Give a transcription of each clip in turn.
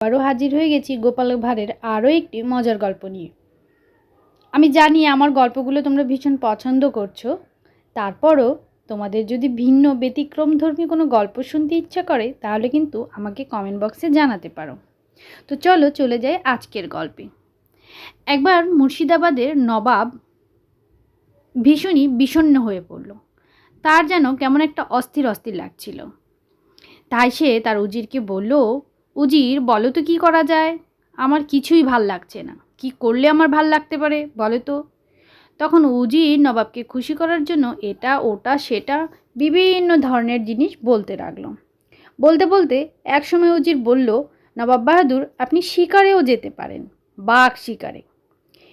আবারও হাজির হয়ে গেছি গোপাল ভাঁড়ের আরও একটি মজার গল্প নিয়ে। আমি জানি আমার গল্পগুলো তোমরা ভীষণ পছন্দ করছ। তারপরও তোমাদের যদি ভিন্ন ব্যতিক্রমধর্মী কোনো গল্প শুনতে ইচ্ছা করে, তাহলে কিন্তু আমাকে কমেন্ট বক্সে জানাতে পারো। তো চলো চলে যাই আজকের গল্পে। একবার মুর্শিদাবাদের নবাব ভীষণই বিষণ্ণ হয়ে পড়ল। তার যেন কেমন একটা অস্থির অস্থির লাগছিল। তাই সে তার উজিরকে বলল উজির, বলো তো কী করা যায়? আমার কিছুই ভালো লাগছে না। কি করলে আমার ভালো লাগতে পারে? বলো তো। তখন উজির নবাবকে খুশি করার জন্য এটা, ওটা, সেটা বিভিন্ন ধরনের জিনিস বলতে লাগল। বলতে বলতে একসময় উজির বলল, নবাব বাহাদুর, আপনি শিকারেও যেতে পারেন। বাঘ শিকারে।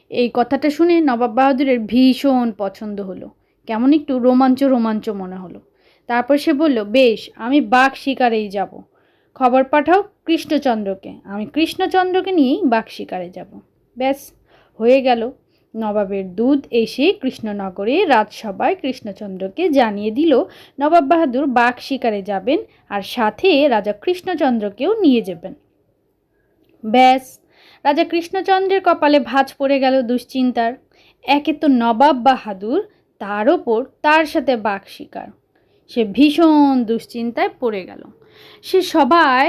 এই কথাটা শুনে নবাব বাহাদুরের ভীষণ পছন্দ হলো। কেমন একটু রোমাঞ্চ রোমাঞ্চ মনে হলো। তারপর সে বলল, বেশ, আমি বাঘ শিকারেই যাব। খবর পাঠাও কৃষ্ণচন্দ্রকে। আমি কৃষ্ণচন্দ্রকে নিয়েই বাঘ শিকারে যাব। ব্যাস, হয়ে গেল। নবাবের দুধ এসে কৃষ্ণনগরে রাজসভায় কৃষ্ণচন্দ্রকে জানিয়ে দিল, নবাব বাহাদুর বাঘ শিকারে যাবেন আর সাথে রাজা কৃষ্ণচন্দ্রকেও নিয়ে যাবেন। ব্যাস, রাজা কৃষ্ণচন্দ্রের কপালে ভাঁজ পড়ে গেল দুশ্চিন্তার। একে তো নবাব বাহাদুর, তার ওপর তার সাথে বাঘ শিকার। সে ভীষণ দুশ্চিন্তায় পড়ে গেল। সে সবাই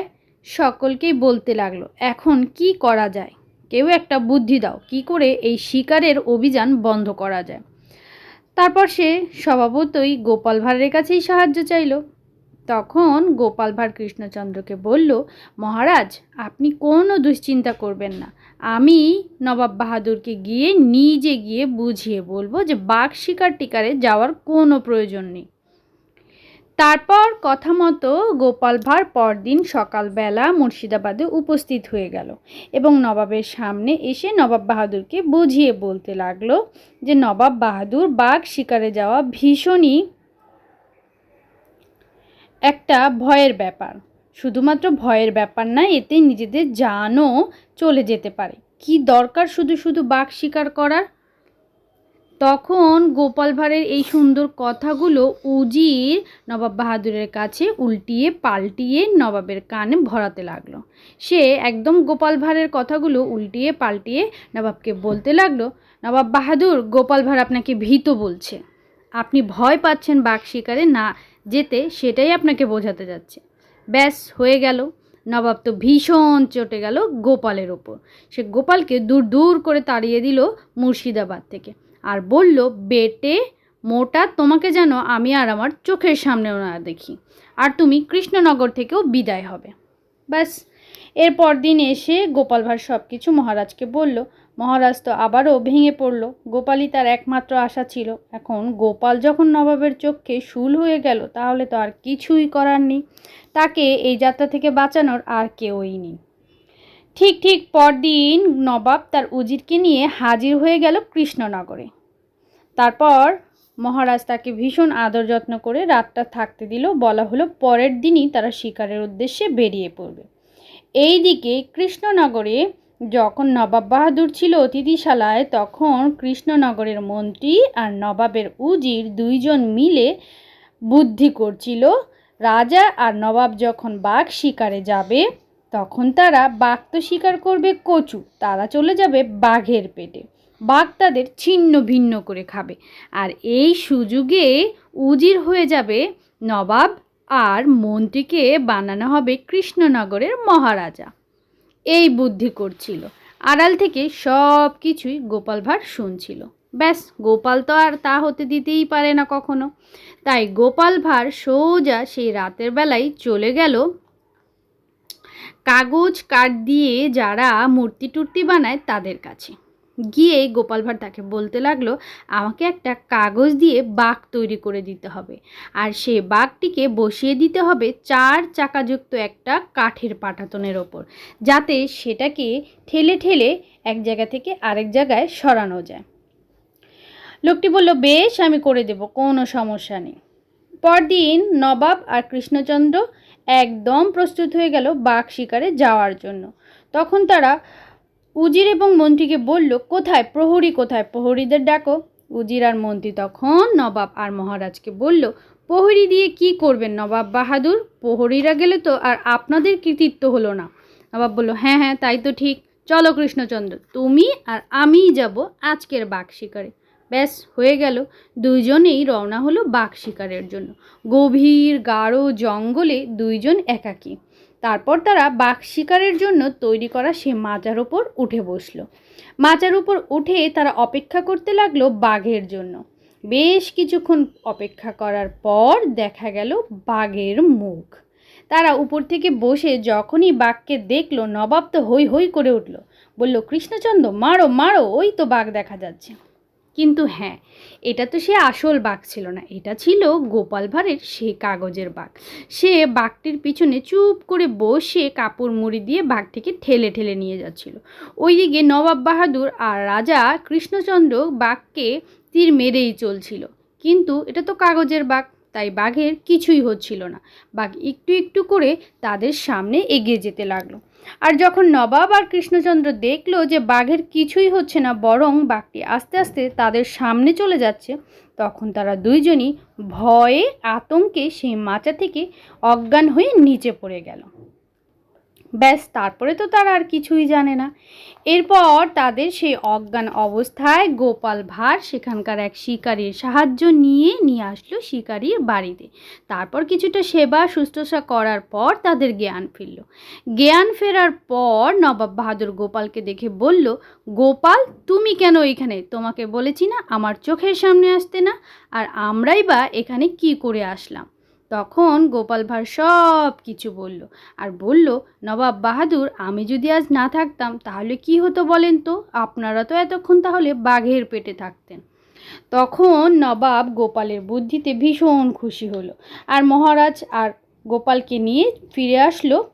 সকলকেই বলতে লাগল, এখন কি করা যায়? কেউ একটা বুদ্ধি দাও, কি করে এই শিকারের অভিযান বন্ধ করা যায়? তারপর সে স্বভাবতই গোপাল ভাঁড়ের কাছেই সাহায্য চাইল। তখন গোপাল ভাঁড় কৃষ্ণচন্দ্রকে বলল, মহারাজ, আপনি কোনো দুশ্চিন্তা করবেন না। আমি নবাব বাহাদুরকে গিয়ে নিজে গিয়ে বুঝিয়ে বলব যে বাঘ শিকার টিকারে যাওয়ার কোনো প্রয়োজন নেই। তারপর কথা মতো গোপাল ভাঁড় পরদিন সকালবেলা মুর্শিদাবাদে উপস্থিত হয়ে গেল এবং নবাবের সামনে এসে নবাব বাহাদুরকে বুঝিয়ে বলতে লাগল যে নবাব বাহাদুর বাঘ শিকারে যাওয়া ভীষণই একটা ভয়ের ব্যাপার। শুধুমাত্র ভয়ের ব্যাপার না, এতে নিজেদের জানও চলে যেতে পারে। কি দরকার শুধু শুধু বাঘ শিকার করার? তখন গোপাল ভাঁড়ের এই সুন্দর কথাগুলো উজির নবাব বাহাদুরের কাছে উল্টিয়ে পাল্টিয়ে নবাবের কানে ভরাতে লাগল। সে একদম গোপাল ভাঁড়ের কথাগুলো উল্টিয়ে পাল্টিয়ে নবাবকে বলতে লাগল, নবাব বাহাদুর, গোপাল ভাঁড় আপনাকে ভীত বলছে। আপনি ভয় পাচ্ছেন বাঘ শিকারে না যেতে, সেটাই আপনাকে বোঝাতে যাচ্ছে। ব্যাস, হয়ে গেল। নবাব তো ভীষণ চটে গেল গোপালের ওপর। সে গোপালকে দূর দূর করে তাড়িয়ে দিল মুর্শিদাবাদ থেকে। আর বলল, বেটে, মোটা, তোমাকে যেন আমি আর আমার চোখের সামনেও না দেখি। আর তুমি কৃষ্ণনগর থেকেও বিদায় হবে। ব্যাস। এরপর দিন এসে গোপাল ভাঁড় সব কিছু মহারাজকে বলল। মহারাজ তো আবারও ভেঙে পড়ল। গোপালই তার একমাত্র আশা ছিল। এখন গোপাল যখন নবাবের চোখে শুল হয়ে গেল, তাহলে তো আর কিছুই করার নেই। তাকে এই যাত্রা থেকে বাঁচানোর আর কেউই নেই। ঠিক ঠিক পরদিন নবাব তার উজিরকে নিয়ে হাজির হয়ে গেল কৃষ্ণনগরে। তারপর মহারাজ তাকে ভীষণ আদর যত্ন করে রাতটা থাকতে দিল, বলা হলো পরের দিনই তারা শিকারের উদ্দেশ্যে বেরিয়ে পড়বে। এই দিকে কৃষ্ণনগরে যখন নবাব বাহাদুর ছিল অতিথিশালায়, তখন কৃষ্ণনগরের মন্ত্রী আর নবাবের উজির দুইজন মিলে বুদ্ধি করছিল, রাজা আর নবাব যখন বাঘ শিকারে যাবে তখন তারা বাঘ তো শিকার করবে কচু, তারা চলে যাবে বাঘের পেটে। বাঘ তাদের ছিন্ন ভিন্ন করে খাবে। আর এই সুযোগে উজির হয়ে যাবে নবাব আর মন্ত্রীকে বানানো হবে কৃষ্ণনগরের মহারাজা। এই বুদ্ধি করছিল। আড়াল থেকে সব কিছুই গোপাল ভাঁড় শুনছিল। ব্যাস, গোপাল তো আর তা হতে দিতেই পারে না কখনো। তাই গোপাল ভাঁড় সোজা সেই রাতের বেলায় চলে গেল কাগজ কাঠ দিয়ে যারা মূর্তি টুর্তি বানায় তাদের কাছে। গিয়ে গোপাল ভাঁড় তাকে বলতে লাগল, আমাকে একটা কাগজ দিয়ে বাঘ তৈরি করে দিতে হবে। আর সে বাঘটিকে বসিয়ে দিতে হবে চার চাকাযুক্ত একটা কাঠের পাটাতনের ওপর, যাতে সেটাকে ঠেলে ঠেলে এক জায়গা থেকে আরেক জায়গায় সরানো যায়। লোকটি বলল, বেশ, আমি করে দেব, কোনো সমস্যা নেই। পরদিন নবাব আর কৃষ্ণচন্দ্র একদম প্রস্তুত হয়ে গেল বাঘ শিকারে যাওয়ার জন্য। তখন তারা উজির এবং মন্ত্রীকে বলল, কোথায়? প্রহরী কোথায়? প্রহরীদের ডাকো। উজির আর মন্ত্রী তখন নবাব আর মহারাজকে বলল, প্রহরী দিয়ে কি করবেন নবাব বাহাদুর? প্রহরীরা গেলে তো আর আপনাদের কৃতিত্ব হলো না। নবাব বলল হ্যাঁ হ্যাঁ তাই তো ঠিক। চলো কৃষ্ণচন্দ্র, তুমি আর আমিই যাব আজকের বাঘ শিকারে। ব্যাস, হয়ে গেল। দুইজনেই রওনা হলো বাঘ শিকারের জন্য। গভীর, গাঢ় জঙ্গলে দুইজন একাকী। তারপর তারা বাঘ শিকারের জন্য তৈরি করা সে মাচার ওপর উঠে বসল। মাচার উপর উঠে তারা অপেক্ষা করতে লাগল বাঘের জন্য। বেশ কিছুক্ষণ অপেক্ষা করার পর দেখা গেল বাঘের মুখ। তারা উপর থেকে বসে যখনই বাঘকে দেখল, নবাব তো হই হই করে উঠল। বলল, কৃষ্ণচন্দ্র, মারো মারো, ওই তো বাঘ দেখা যাচ্ছে। কিন্তু হ্যাঁ এটা তো সে আসল বাঘ ছিল না, এটা ছিল গোপাল ভাঁড়ের সে কাগজের বাঘ। সে বাঘটির পিছনে চুপ করে বসে কাপড় মুড়ি দিয়ে বাঘটিকে ঠেলে ঠেলে নিয়ে যাচ্ছিল। ওইদিকে নবাব বাহাদুর আর রাজা কৃষ্ণচন্দ্র বাঘকে তীর মেরেই চলছিল। কিন্তু এটা তো কাগজের বাঘ। তাই বাঘের কিছুই হচ্ছিল না। বাঘ একটু একটু করে তাদের সামনে এগিয়ে যেতে লাগল। আর যখন নবাব আর কৃষ্ণচন্দ্র দেখল যে বাঘের কিছুই হচ্ছে না, বরং বাঘটি আস্তে আস্তে তাদের সামনে চলে যাচ্ছে, তখন তারা দুইজনই ভয়ে আতঙ্কে সেই মাচা থেকে অজ্ঞান হয়ে নিচে পড়ে গেল। ব্যাস, তারপরে তো তারা আর কিছুই জানে না। এরপর তাদের সেই অজ্ঞান অবস্থায় গোপাল ভাঁড় সেখানকার এক শিকারীর সাহায্য নিয়ে নিয়ে আসলো শিকারীর বাড়িতে। তারপর কিছুটা সেবা শুশ্রূষা করার পর তাদের জ্ঞান ফিরল। জ্ঞান ফেরার পর নবাব বাহাদুর গোপালকে দেখে বলল, গোপাল, তুমি কেন এখানে? তোমাকে বলেছি না, আমার চোখের সামনে আসতে না, আর আমরাই বা এখানে কি করে আসলাম? তখন গোপাল ভাঁড় সব কিছু বলল। আর বলল, নবাব বাহাদুর, আমি যদি আজ না থাকতাম, তাহলে কি হতো বলেন তো? আপনারা তো এতক্ষণ তাহলে বাঘের পেটে থাকতেন। তখন নবাব গোপালের বুদ্ধিতে ভীষণ খুশি হলো। আর মহারাজ আর গোপালকে নিয়ে ফিরে আসলো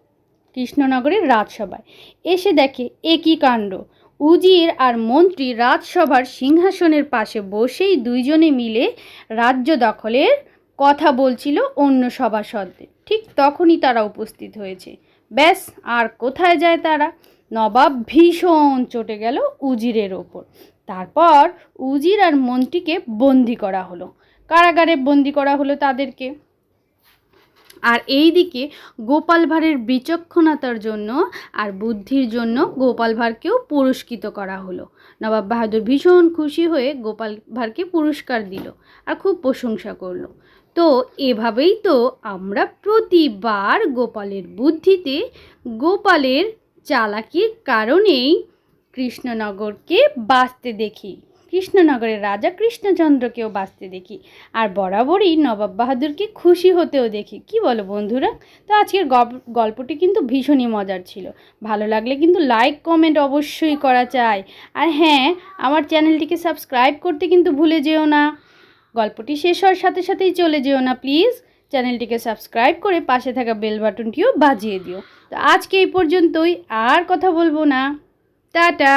কৃষ্ণনগরের রাজসভায়। এসে দেখে একই কাণ্ড? উজির আর মন্ত্রী রাজসভার সিংহাসনের পাশে বসেই দুইজনে মিলে রাজ্য দখলের কথা বলছিল অন্য সভাসদদের ঠিক তখনই তারা উপস্থিত হয়েছে। ব্যাস, আর কোথায় যায় তারা? নবাব ভীষণ চটে গেল উজিরের ওপর। তারপর উজির আর মন্ত্রীকে বন্দি করা হলো। কারাগারে বন্দি করা হলো তাদেরকে। আর এই দিকে গোপাল ভাঁড়ের বিচক্ষণতার জন্য আর বুদ্ধির জন্য গোপাল ভাঁড়কেও পুরস্কৃত করা হলো। নবাব বাহাদুর ভীষণ খুশি হয়ে গোপাল ভাঁড়কে পুরস্কার দিল আর খুব প্রশংসা করল। তো এভাবেই তো আমরা প্রতিবার গোপালের বুদ্ধিতে গোপালের চালাকির কারণেই কৃষ্ণনগরকে বাঁচতে দেখি। কৃষ্ণনগরের রাজা কৃষ্ণচন্দ্রকেও বাঁচতে দেখি আর বরাবরই নবাব বাহাদুরকে খুশি হতেও দেখি। কি বলো বন্ধুরা? তো আজকের গল্পটি কিন্তু ভীষণই মজার ছিল। ভালো লাগলে কিন্তু লাইক কমেন্ট অবশ্যই করা চাই আর হ্যাঁ আমার চ্যানেলটিকে সাবস্ক্রাইব করতে কিন্তু ভুলে যেও না। গল্পটি শেষ হওয়ার সাথে সাথেই চলে যেও না প্লিজ চ্যানেলটিকে সাবস্ক্রাইব করে পাশে থাকা বেল বাটনটিও বাজিয়ে দিও। তো আজকে এই পর্যন্তই, আর কথা বলব না। টাটা।